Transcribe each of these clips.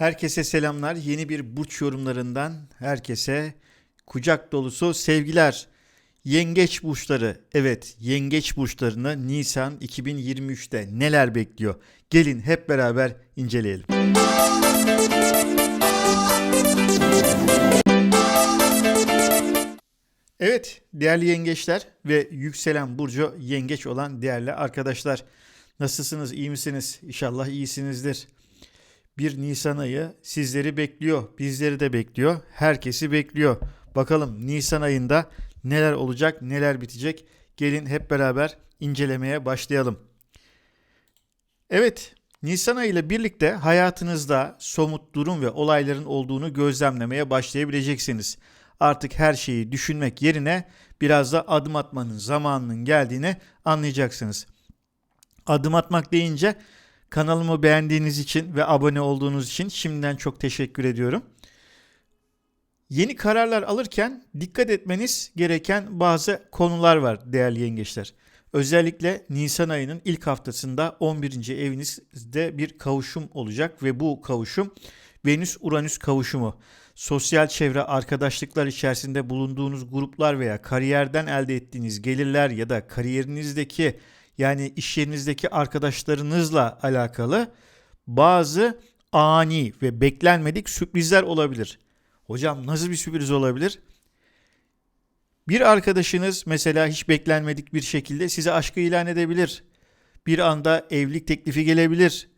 Herkese selamlar. Yeni bir burç yorumlarından herkese kucak dolusu sevgiler. Yengeç burçları. Evet, yengeç burçlarını Nisan 2023'te neler bekliyor? Gelin hep beraber inceleyelim. Evet, değerli yengeçler ve yükselen burcu yengeç olan değerli arkadaşlar. Nasılsınız? iyi misiniz? İnşallah iyisinizdir. Bir Nisan ayı sizleri bekliyor, bizleri de bekliyor, herkesi bekliyor. Bakalım Nisan ayında neler olacak, neler bitecek? Gelin hep beraber incelemeye başlayalım. Evet, Nisan ayı ile birlikte hayatınızda somut durum ve olayların olduğunu gözlemlemeye başlayabileceksiniz. Artık her şeyi düşünmek yerine biraz da adım atmanın zamanının geldiğini anlayacaksınız. Adım atmak deyince kanalımı beğendiğiniz için ve abone olduğunuz için şimdiden çok teşekkür ediyorum. Yeni kararlar alırken dikkat etmeniz gereken bazı konular var değerli yengeçler. Özellikle Nisan ayının ilk haftasında 11. evinizde bir kavuşum olacak ve bu kavuşum Venüs-Uranüs kavuşumu. Sosyal çevre arkadaşlıklar içerisinde bulunduğunuz gruplar veya kariyerden elde ettiğiniz gelirler ya da kariyerinizdeki yani iş yerinizdeki arkadaşlarınızla alakalı bazı ani ve beklenmedik sürprizler olabilir. Hocam nasıl bir sürpriz olabilir? Bir arkadaşınız mesela hiç beklenmedik bir şekilde size aşkı ilan edebilir. Bir anda evlilik teklifi gelebilir.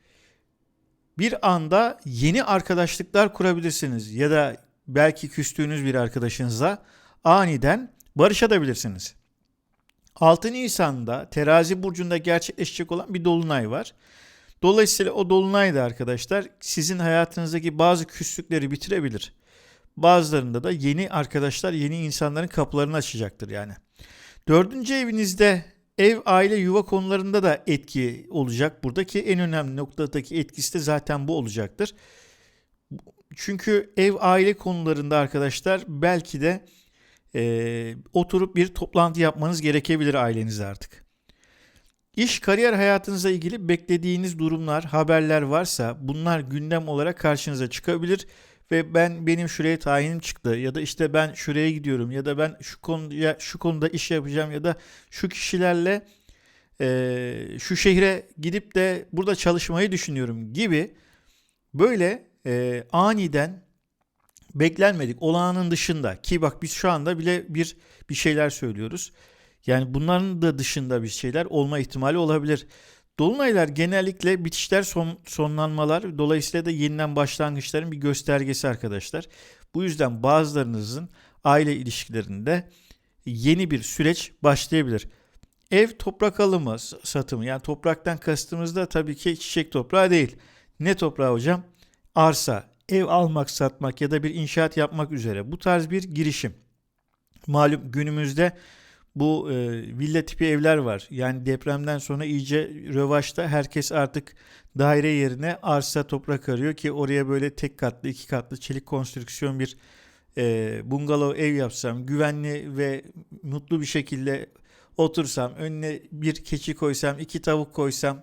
Bir anda yeni arkadaşlıklar kurabilirsiniz ya da belki küstüğünüz bir arkadaşınızla aniden barışabilirsiniz. 6 Nisan'da terazi burcunda gerçekleşecek olan bir dolunay var. Dolayısıyla o dolunay da arkadaşlar sizin hayatınızdaki bazı küslükleri bitirebilir. Bazılarında da yeni arkadaşlar, yeni insanların kapılarını açacaktır yani. Dördüncü evinizde ev, aile, yuva konularında da etki olacak. Buradaki en önemli noktadaki etkisi de zaten bu olacaktır. Çünkü ev, aile konularında arkadaşlar belki de e, oturup bir toplantı yapmanız gerekebilir ailenizle artık. İş, kariyer hayatınızla ilgili beklediğiniz durumlar, haberler varsa bunlar gündem olarak karşınıza çıkabilir ve ben benim şuraya tayinim çıktı ya da işte ben şuraya gidiyorum ya da ben şu konuya şu konuda iş yapacağım ya da şu kişilerle e, şu şehre gidip de burada çalışmayı düşünüyorum gibi böyle e, aniden beklenmedik olağanın dışında ki bak biz şu anda bile bir bir şeyler söylüyoruz. Yani bunların da dışında bir şeyler olma ihtimali olabilir. Dolunaylar genellikle bitişler son, sonlanmalar dolayısıyla da yeniden başlangıçların bir göstergesi arkadaşlar. Bu yüzden bazılarınızın aile ilişkilerinde yeni bir süreç başlayabilir. Ev toprak alımı satımı yani topraktan kastımızda tabii ki çiçek toprağı değil. Ne toprağı hocam? Arsa, ev almak, satmak ya da bir inşaat yapmak üzere bu tarz bir girişim. Malum günümüzde bu e, villa tipi evler var. Yani depremden sonra iyice rövaşta herkes artık daire yerine arsa toprak arıyor ki oraya böyle tek katlı iki katlı çelik konstrüksiyon bir e, bungalov ev yapsam güvenli ve mutlu bir şekilde otursam önüne bir keçi koysam iki tavuk koysam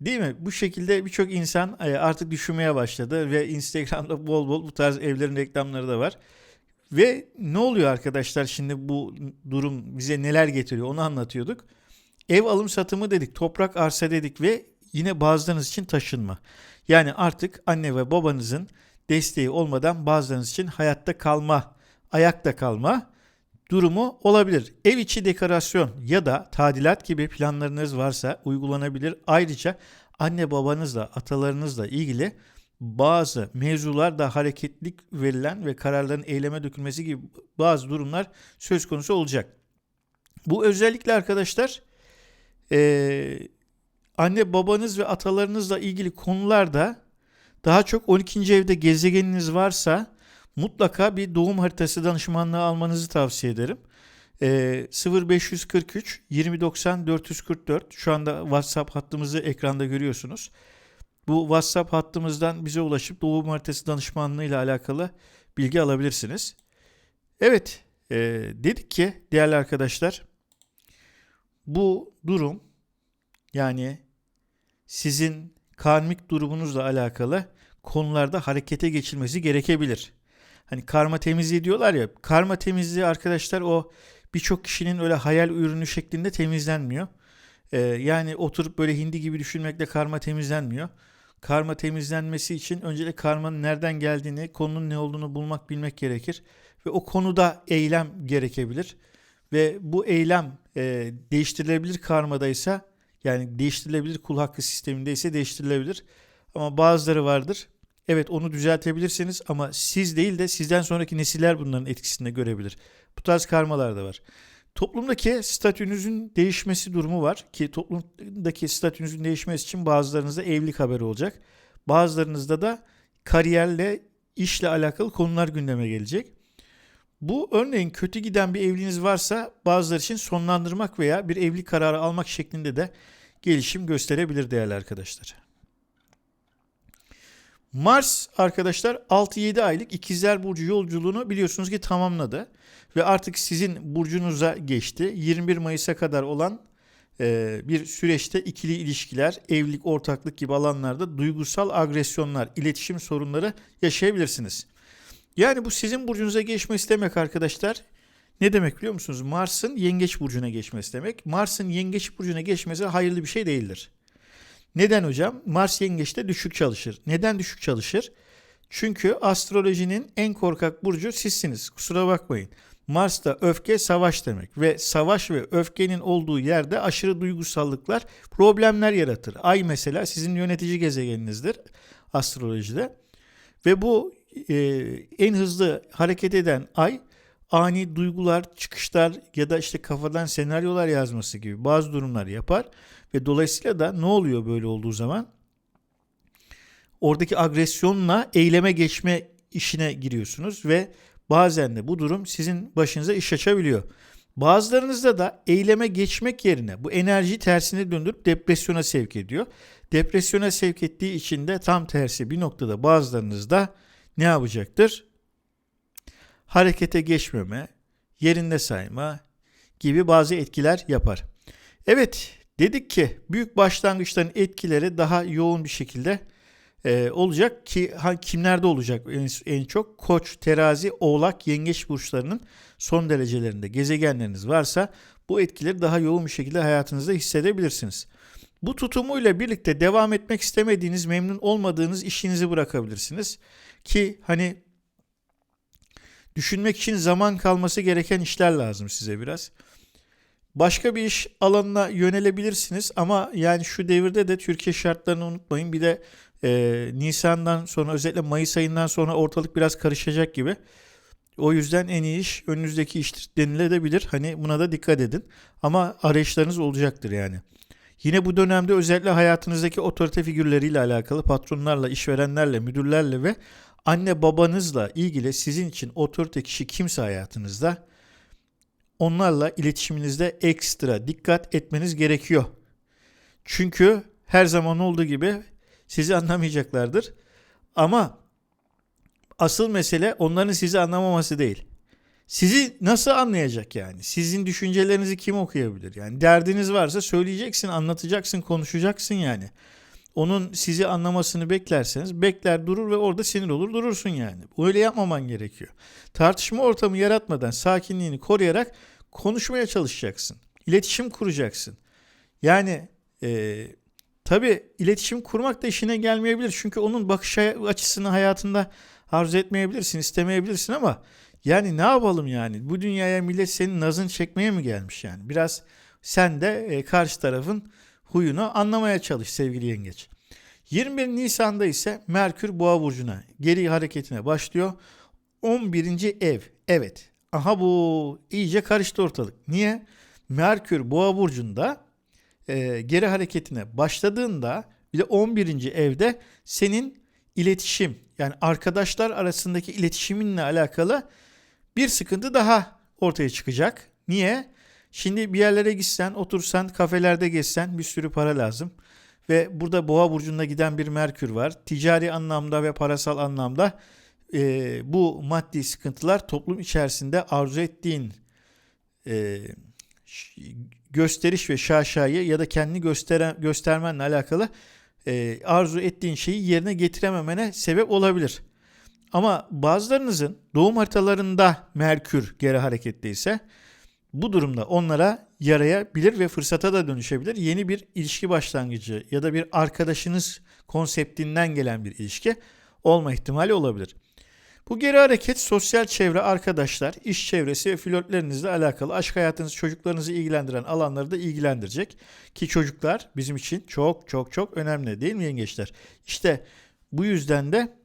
Değil mi? Bu şekilde birçok insan e, artık düşünmeye başladı ve Instagram'da bol bol bu tarz evlerin reklamları da var. Ve ne oluyor arkadaşlar şimdi bu durum bize neler getiriyor onu anlatıyorduk. Ev alım satımı dedik, toprak arsa dedik ve yine bazılarınız için taşınma. Yani artık anne ve babanızın desteği olmadan bazılarınız için hayatta kalma, ayakta kalma durumu olabilir. Ev içi dekorasyon ya da tadilat gibi planlarınız varsa uygulanabilir. Ayrıca anne babanızla, atalarınızla ilgili bazı mevzularda hareketlik verilen ve kararların eyleme dökülmesi gibi bazı durumlar söz konusu olacak. Bu özellikle arkadaşlar e, anne babanız ve atalarınızla ilgili konularda daha çok 12. evde gezegeniniz varsa mutlaka bir doğum haritası danışmanlığı almanızı tavsiye ederim. E, 0543 2090 444 şu anda WhatsApp hattımızı ekranda görüyorsunuz. Bu WhatsApp hattımızdan bize ulaşıp doğum haritası danışmanlığı ile alakalı bilgi alabilirsiniz. Evet, e, dedik ki değerli arkadaşlar, bu durum yani sizin karmik durumunuzla alakalı konularda harekete geçilmesi gerekebilir. Hani karma temizliği diyorlar ya. Karma temizliği arkadaşlar o birçok kişinin öyle hayal ürünü şeklinde temizlenmiyor. Ee, yani oturup böyle hindi gibi düşünmekle karma temizlenmiyor. Karma temizlenmesi için öncelikle karmanın nereden geldiğini, konunun ne olduğunu bulmak, bilmek gerekir. Ve o konuda eylem gerekebilir. Ve bu eylem e, değiştirilebilir karmadaysa yani değiştirilebilir kul hakkı sisteminde ise değiştirilebilir. Ama bazıları vardır. Evet onu düzeltebilirsiniz ama siz değil de sizden sonraki nesiller bunların etkisinde görebilir. Bu tarz karmalar da var. Toplumdaki statünüzün değişmesi durumu var ki toplumdaki statünüzün değişmesi için bazılarınızda evlilik haberi olacak. Bazılarınızda da kariyerle, işle alakalı konular gündeme gelecek. Bu örneğin kötü giden bir evliliğiniz varsa bazıları için sonlandırmak veya bir evlilik kararı almak şeklinde de gelişim gösterebilir değerli arkadaşlar. Mars arkadaşlar 6-7 aylık ikizler burcu yolculuğunu biliyorsunuz ki tamamladı ve artık sizin burcunuza geçti. 21 Mayıs'a kadar olan e, bir süreçte ikili ilişkiler, evlilik, ortaklık gibi alanlarda duygusal agresyonlar, iletişim sorunları yaşayabilirsiniz. Yani bu sizin burcunuza geçmesi demek arkadaşlar. Ne demek biliyor musunuz? Mars'ın yengeç burcuna geçmesi demek. Mars'ın yengeç burcuna geçmesi hayırlı bir şey değildir. Neden hocam? Mars yengeçte düşük çalışır. Neden düşük çalışır? Çünkü astrolojinin en korkak burcu sizsiniz. Kusura bakmayın. Mars'ta öfke savaş demek ve savaş ve öfkenin olduğu yerde aşırı duygusallıklar problemler yaratır. Ay mesela sizin yönetici gezegeninizdir astrolojide ve bu e, en hızlı hareket eden ay ani duygular, çıkışlar ya da işte kafadan senaryolar yazması gibi bazı durumlar yapar ve dolayısıyla da ne oluyor böyle olduğu zaman? Oradaki agresyonla eyleme geçme işine giriyorsunuz ve bazen de bu durum sizin başınıza iş açabiliyor. Bazılarınızda da eyleme geçmek yerine bu enerjiyi tersine döndürüp depresyona sevk ediyor. Depresyona sevk ettiği için de tam tersi bir noktada bazılarınızda ne yapacaktır? Harekete geçmeme, yerinde sayma gibi bazı etkiler yapar. Evet, dedik ki büyük başlangıçların etkileri daha yoğun bir şekilde e, olacak ki ha, kimlerde olacak en, en çok? Koç, terazi, oğlak, yengeç burçlarının son derecelerinde gezegenleriniz varsa bu etkileri daha yoğun bir şekilde hayatınızda hissedebilirsiniz. Bu tutumuyla birlikte devam etmek istemediğiniz, memnun olmadığınız işinizi bırakabilirsiniz. Ki hani düşünmek için zaman kalması gereken işler lazım size biraz. Başka bir iş alanına yönelebilirsiniz ama yani şu devirde de Türkiye şartlarını unutmayın. Bir de e, Nisan'dan sonra özellikle Mayıs ayından sonra ortalık biraz karışacak gibi. O yüzden en iyi iş önünüzdeki iştir denilebilir. Hani buna da dikkat edin. Ama arayışlarınız olacaktır yani. Yine bu dönemde özellikle hayatınızdaki otorite figürleriyle alakalı patronlarla, işverenlerle, müdürlerle ve anne babanızla ilgili sizin için otorite kişi kimse hayatınızda onlarla iletişiminizde ekstra dikkat etmeniz gerekiyor. Çünkü her zaman olduğu gibi sizi anlamayacaklardır. Ama asıl mesele onların sizi anlamaması değil. Sizi nasıl anlayacak yani? Sizin düşüncelerinizi kim okuyabilir? Yani derdiniz varsa söyleyeceksin, anlatacaksın, konuşacaksın yani. Onun sizi anlamasını beklerseniz bekler durur ve orada sinir olur durursun yani. Öyle yapmaman gerekiyor. Tartışma ortamı yaratmadan sakinliğini koruyarak konuşmaya çalışacaksın. İletişim kuracaksın. Yani e, tabii iletişim kurmak da işine gelmeyebilir. Çünkü onun bakış açısını hayatında arzu etmeyebilirsin, istemeyebilirsin ama yani ne yapalım yani? Bu dünyaya millet senin nazın çekmeye mi gelmiş yani? Biraz sen de e, karşı tarafın huyunu anlamaya çalış sevgili yengeç. 21 Nisan'da ise Merkür Boğa burcuna geri hareketine başlıyor. 11. ev. Evet. Aha bu iyice karıştı ortalık. Niye? Merkür Boğa burcunda e, geri hareketine başladığında bir de 11. evde senin iletişim yani arkadaşlar arasındaki iletişiminle alakalı bir sıkıntı daha ortaya çıkacak. Niye? Şimdi bir yerlere gitsen, otursan, kafelerde gezsen bir sürü para lazım. Ve burada boğa burcunda giden bir Merkür var. Ticari anlamda ve parasal anlamda e, bu maddi sıkıntılar toplum içerisinde arzu ettiğin e, gösteriş ve şaşayı ya da kendini gösteren, göstermenle alakalı e, arzu ettiğin şeyi yerine getirememene sebep olabilir. Ama bazılarınızın doğum haritalarında Merkür geri hareketteyse bu durumda onlara yarayabilir ve fırsata da dönüşebilir. Yeni bir ilişki başlangıcı ya da bir arkadaşınız konseptinden gelen bir ilişki olma ihtimali olabilir. Bu geri hareket sosyal çevre, arkadaşlar, iş çevresi ve flörtlerinizle alakalı aşk hayatınızı, çocuklarınızı ilgilendiren alanları da ilgilendirecek. Ki çocuklar bizim için çok çok çok önemli değil mi yengeçler? İşte bu yüzden de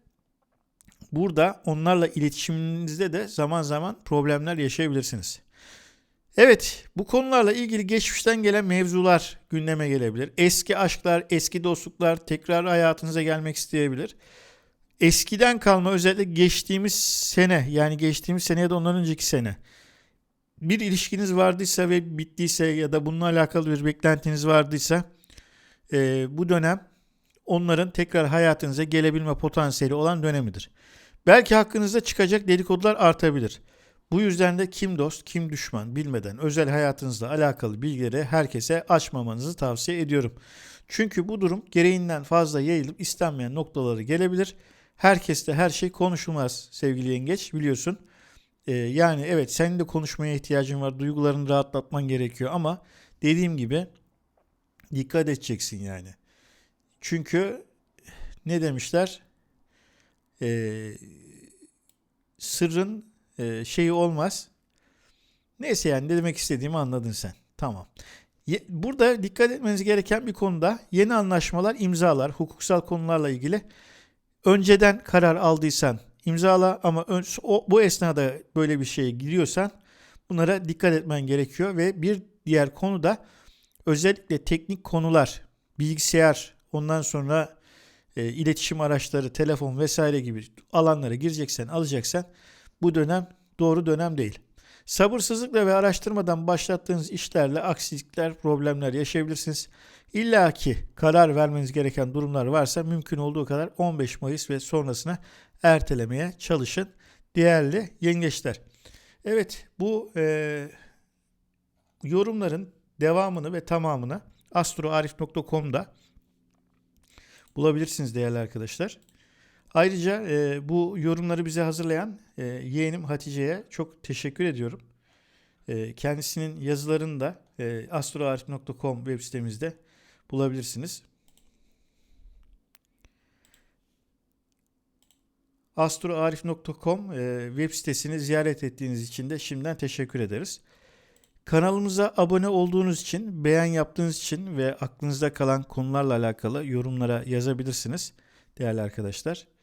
burada onlarla iletişiminizde de zaman zaman problemler yaşayabilirsiniz. Evet, bu konularla ilgili geçmişten gelen mevzular gündeme gelebilir. Eski aşklar, eski dostluklar tekrar hayatınıza gelmek isteyebilir. Eskiden kalma özellikle geçtiğimiz sene yani geçtiğimiz sene ya da ondan önceki sene bir ilişkiniz vardıysa ve bittiyse ya da bununla alakalı bir beklentiniz vardıysa e, bu dönem onların tekrar hayatınıza gelebilme potansiyeli olan dönemidir. Belki hakkınızda çıkacak dedikodular artabilir. Bu yüzden de kim dost, kim düşman bilmeden özel hayatınızla alakalı bilgileri herkese açmamanızı tavsiye ediyorum. Çünkü bu durum gereğinden fazla yayılıp istenmeyen noktaları gelebilir. Herkeste her şey konuşulmaz sevgili yengeç biliyorsun. Ee, yani evet senin de konuşmaya ihtiyacın var. Duygularını rahatlatman gerekiyor ama dediğim gibi dikkat edeceksin yani. Çünkü ne demişler? Ee, sırrın e, şeyi olmaz. Neyse yani ne demek istediğimi anladın sen. Tamam. Burada dikkat etmeniz gereken bir konuda yeni anlaşmalar, imzalar, hukuksal konularla ilgili önceden karar aldıysan imzala ama o, bu esnada böyle bir şeye giriyorsan bunlara dikkat etmen gerekiyor ve bir diğer konu da özellikle teknik konular, bilgisayar, ondan sonra e, iletişim araçları, telefon vesaire gibi alanlara gireceksen, alacaksan bu dönem doğru dönem değil. Sabırsızlıkla ve araştırmadan başlattığınız işlerle aksilikler, problemler yaşayabilirsiniz. İlla ki karar vermeniz gereken durumlar varsa mümkün olduğu kadar 15 Mayıs ve sonrasına ertelemeye çalışın değerli yengeçler. Evet bu e, yorumların devamını ve tamamını astroarif.com'da bulabilirsiniz değerli arkadaşlar. Ayrıca e, bu yorumları bize hazırlayan e, yeğenim Hatice'ye çok teşekkür ediyorum. E, kendisinin yazılarını da e, astroarif.com web sitemizde bulabilirsiniz. astroarif.com e, web sitesini ziyaret ettiğiniz için de şimdiden teşekkür ederiz. Kanalımıza abone olduğunuz için, beğen yaptığınız için ve aklınızda kalan konularla alakalı yorumlara yazabilirsiniz değerli arkadaşlar.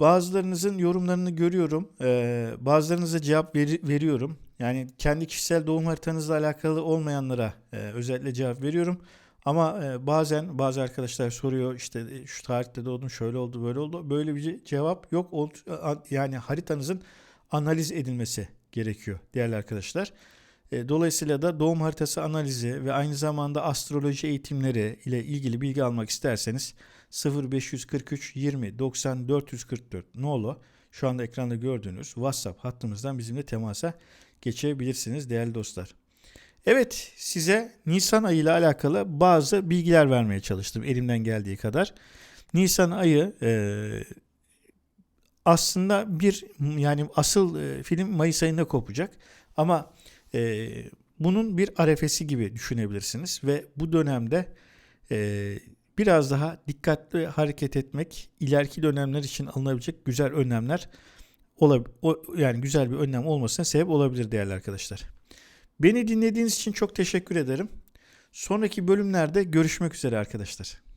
Bazılarınızın yorumlarını görüyorum. Ee, bazılarınıza cevap veri- veriyorum. Yani kendi kişisel doğum haritanızla alakalı olmayanlara e, özellikle cevap veriyorum. Ama e, bazen bazı arkadaşlar soruyor işte e, şu tarihte doğdum şöyle oldu böyle oldu. Böyle bir ce- cevap yok. Yani haritanızın analiz edilmesi gerekiyor değerli arkadaşlar. E, Dolayısıyla da doğum haritası analizi ve aynı zamanda astroloji eğitimleri ile ilgili bilgi almak isterseniz 0543 20 90 444 nolu şu anda ekranda gördüğünüz WhatsApp hattımızdan bizimle temasa geçebilirsiniz değerli dostlar. Evet size Nisan ayı ile alakalı bazı bilgiler vermeye çalıştım elimden geldiği kadar. Nisan ayı e, aslında bir yani asıl e, film Mayıs ayında kopacak ama e, bunun bir arefesi gibi düşünebilirsiniz ve bu dönemde e, biraz daha dikkatli hareket etmek ileriki dönemler için alınabilecek güzel önlemler olab- o, yani güzel bir önlem olmasına sebep olabilir değerli arkadaşlar. Beni dinlediğiniz için çok teşekkür ederim. Sonraki bölümlerde görüşmek üzere arkadaşlar.